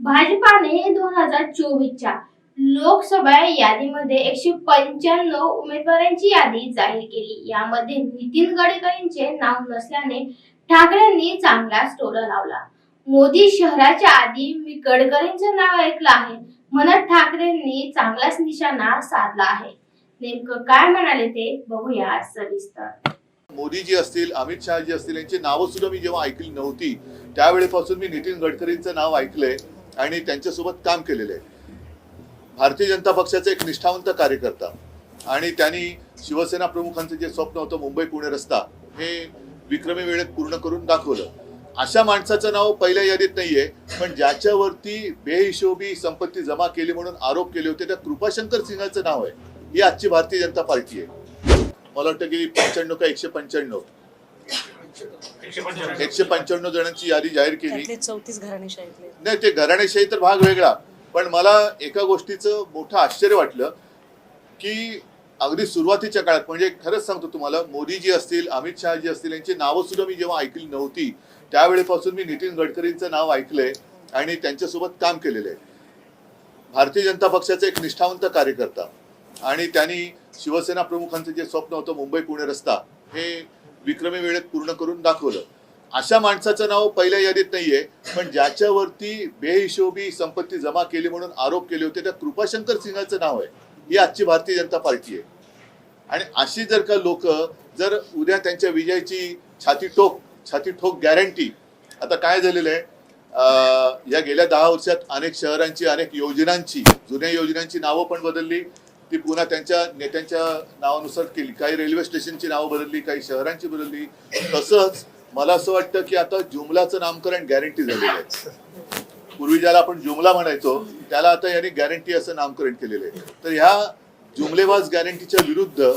भाजपाने दोन हजार चोवीसच्या लोकसभा यादीमध्ये एकशे पंच्याण्णव उमेदवारांची यादी जाहीर केली. यामध्ये नितीन गडकरींचे नाव नसल्याने ठाकरेंनी चांगलाच स्टोरा लावला. मोदी शहराच्या आधी मी गडकरींचं नाव ऐकलं आहे. म्हणत ठाकरेंनी चांगलाच निशाणा साधला आहे. नेमकं काय म्हणाले ते बघूया सविस्तर. मोदीजी असतील अमित शहाजी असतील यांची नावं सुद्धा मी जेव्हा ऐकली नव्हती त्यावेळेपासून मी नितीन गडकरींचं नाव ऐकलंय. आणि त्यांच्यासोबत काम केलेलं आहे. भारतीय जनता पक्षाचा एक निष्ठावंत कार्यकर्ता आणि त्यांनी शिवसेना प्रमुखांचं जे स्वप्न होतं मुंबई पुणे रस्ता हे विक्रमी वेळेत पूर्ण करून दाखवलं. अशा माणसाचं नाव पहिल्या यादीत नाहीये पण ज्याच्यावरती बेहिशोबी संपत्ती जमा केली म्हणून आरोप केले होते त्या कृपाशंकर सिंहाचं नाव आहे. ही आजची भारतीय जनता पार्टी आहे. मला वाटतं की पंच्याण्णव का एकशे पंच्याण्णव? एकशे पंच्याण्णव. जणांची यादी जाहीर केली. चौतीस घराणेशाहीतले. नाही ते घराणेशाही तर भाग वेगळा. पण मला एका गोष्टीचं मोठं आश्चर्य वाटलं की अगदी सुरुवातीच्या काळात म्हणजे खरंच सांगतो तुम्हाला मोदीजी असतील अमित शहाजी असतील यांची नावं सुद्धा मी जेव्हा ऐकली नव्हती त्यावेळेपासून मी नितीन गडकरींचं नाव ऐकलंय आणि त्यांच्यासोबत काम केलेलं आहे भारतीय जनता पक्षाचा एक निष्ठावंत कार्यकर्ता आणि त्यांनी शिवसेना प्रमुखांचं जे स्वप्न होतं मुंबई पुणे रस्ता हे विक्रमी वेळेत पूर्ण करून दाखवलं. अशा माणसाचं नाव पहिल्या यादीत नाहीये पण ज्याच्यावरती बेहिशोबी संपत्ती जमा केली म्हणून आरोप केले होते त्या कृपाशंकर सिंहाचं नाव आहे. ही आजची भारतीय जनता पार्टी आहे. आणि अशी जर का लोक जर उद्या त्यांच्या विजयाची छाती ठोक छाती ठोक गॅरंटी आता काय झालेलं आहे? अं, या गेल्या दहा वर्षात अनेक शहरांची अनेक योजनांची जुन्या योजनांची नावं पण बदलली. ती पुन्हा त्यांच्या नेत्यांच्या नावानुसार केली. काही रेल्वे स्टेशनची नावं बदलली काही शहरांची बदलली. तसंच मला असं वाटतं की आता जुमलाचं नामकरण गॅरंटी झालेलं आहे. पूर्वी ज्याला आपण जुमला म्हणायचो त्याला आता यांनी गॅरंटी असं नामकरण केलेलं आहे. तर ह्या जुमलेबाज गॅरंटीच्या विरुद्ध